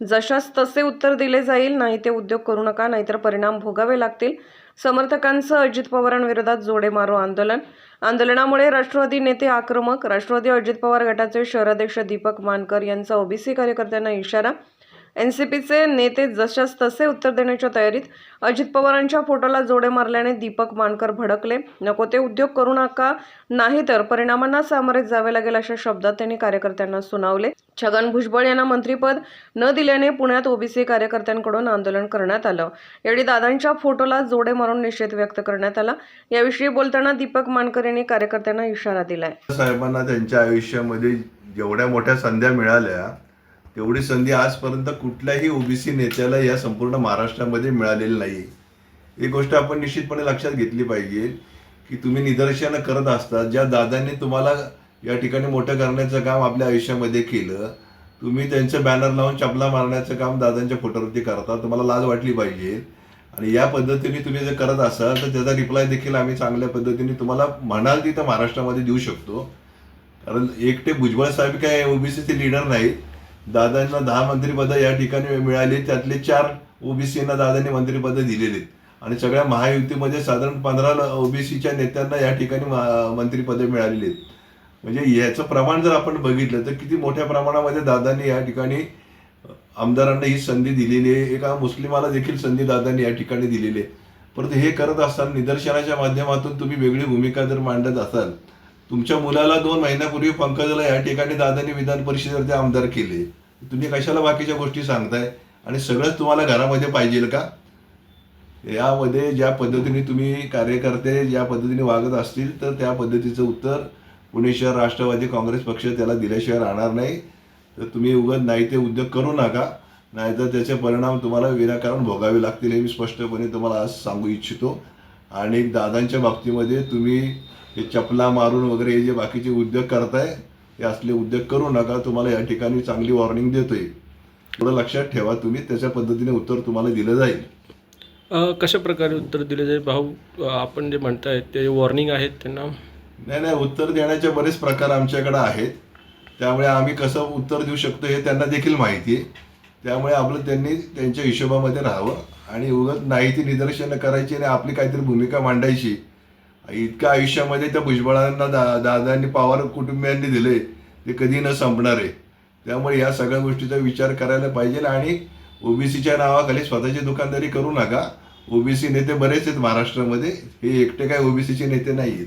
जशास तसे उत्तर दिले जाईल नाही ते उद्योग करू नका नाहीतर परिणाम भोगावे लागतील. समर्थकांचं अजित पवारांविरोधात जोडे मारो आंदोलन. आंदोलनामुळे राष्ट्रवादी नेते आक्रमक राष्ट्रवादी अजित पवार गटाचे शहराध्यक्ष दीपक मानकर यांचा ओबीसी कार्यकर्त्यांना इशारा. एनसीपीचे नेते जशास तसे उत्तर देण्याच्या तयारीत अजित पवारांच्या फोटोला जोडे मारल्याने दीपक मानकर भडकले. नको ते उद्योग करू नका नाही तर परिणामांना सामोरे जावे लागेल अशा शब्दात त्यांनी कार्यकर्त्यांना सुनावले. छगन भुजबळ यांना मंत्रीपद न दिल्याने पुण्यात ओबीसी कार्यकर्त्यांकडून आंदोलन करण्यात आलं. यावेळी दादांच्या फोटोला जोडे मारून निषेध व्यक्त करण्यात आला. याविषयी बोलताना दीपक मानकर यांनी कार्यकर्त्यांना इशारा दिलाय. साहेबांना त्यांच्या आयुष्यामध्ये जेवढ्या मोठ्या संध्या मिळाल्या एवढी संधी आजपर्यंत कुठल्याही ओबीसी नेत्याला या संपूर्ण महाराष्ट्रामध्ये मिळालेली नाही ही गोष्ट आपण निश्चितपणे लक्षात घेतली पाहिजे की तुम्ही निदर्शनं करत असता ज्या दादांनी तुम्हाला या ठिकाणी मोठं करण्याचं काम आपल्या आयुष्यामध्ये केलं तुम्ही त्यांचं बॅनर लावून चपला मारण्याचं काम दादांच्या फोटोवरती करता तुम्हाला लाज वाटली पाहिजे. आणि या पद्धतीने तुम्ही जर करत असाल तर त्याचा रिप्लाय देखील आम्ही चांगल्या पद्धतीने तुम्हाला म्हणाल तिथं महाराष्ट्रामध्ये देऊ शकतो. कारण एकटे भुजबळ साहेब काय ओबीसीचे लीडर नाहीत. दादांना दहा मंत्रिपदं या ठिकाणी मिळाली त्यातले चार ओबीसीना दादांनी मंत्रिपदं दिलेली आहेत. आणि सगळ्या महायुतीमध्ये साधारण पंधरा ओबीसीच्या नेत्यांना या ठिकाणी मा- मंत्रिपदं मिळालेली आहेत. म्हणजे याचं प्रमाण जर आपण बघितलं तर किती मोठ्या प्रमाणामध्ये दादांनी या ठिकाणी आमदारांना ही संधी दिलेली आहे. एका मुस्लिमाला देखील संधी दादांनी या ठिकाणी दिलेली आहे. परंतु हे करत असताना निदर्शनाच्या माध्यमातून तुम्ही वेगळी भूमिका जर मांडत असाल तुमच्या मुलाला दोन महिन्यापूर्वी पंकजला या ठिकाणी दादांनी विधान परिषदेवरती आमदार केले. तुम्ही कशाला बाकीच्या गोष्टी सांगताय? आणि सगळंच तुम्हाला घरामध्ये पाहिजे का? यामध्ये ज्या पद्धतीने तुम्ही कार्यकर्ते ज्या पद्धतीने वागत असतील तर त्या पद्धतीचं उत्तर पुणे शहर राष्ट्रवादी काँग्रेस पक्ष त्याला दिल्याशिवाय राहणार नाही. तर तुम्ही उगत नाही ते उद्योग करू नका. नाहीतर त्याचे परिणाम तुम्हाला विनाकारण भोगावे लागतील हे मी स्पष्टपणे तुम्हाला आज सांगू इच्छितो. आणि दादांच्या बाबतीमध्ये तुम्ही हे चपला मारून वगैरे हे जे बाकीचे उद्योग करताय हे असले उद्योग करू नका. तुम्हाला या ठिकाणी चांगली वॉर्निंग देतोय. थोडं लक्षात ठेवा तुम्ही. त्याच्या पद्धतीने उत्तर तुम्हाला दिलं जाईल. कशा प्रकारे उत्तर दिले जाईल? भाऊ आपण जे म्हणताय ते वॉर्निंग आहेत त्यांना नाही नाही. उत्तर देण्याचे बरेच प्रकार आमच्याकडे आहेत. त्यामुळे आम्ही कसं उत्तर देऊ शकतो हे त्यांना देखील माहिती आहे. त्यामुळे आपलं त्यांनी त्यांच्या हिशोबामध्ये राहावं. आणि उगत नाही ती निदर्शनं करायची आणि आपली काहीतरी भूमिका मांडायची. इतक्या आयुष्यामध्ये त्या भुजबळांना दा दादांनी पवार कुटुंबियांनी दिले ते कधी न संपणार आहे. त्यामुळे या सगळ्या गोष्टीचा विचार करायला पाहिजे आणि ओबीसीच्या नावाखाली स्वतःची दुकानदारी करू नका. ओबीसी नेते बरेच आहेत महाराष्ट्रामध्ये हे एकटे काय ओबीसीचे नेते नाही आहेत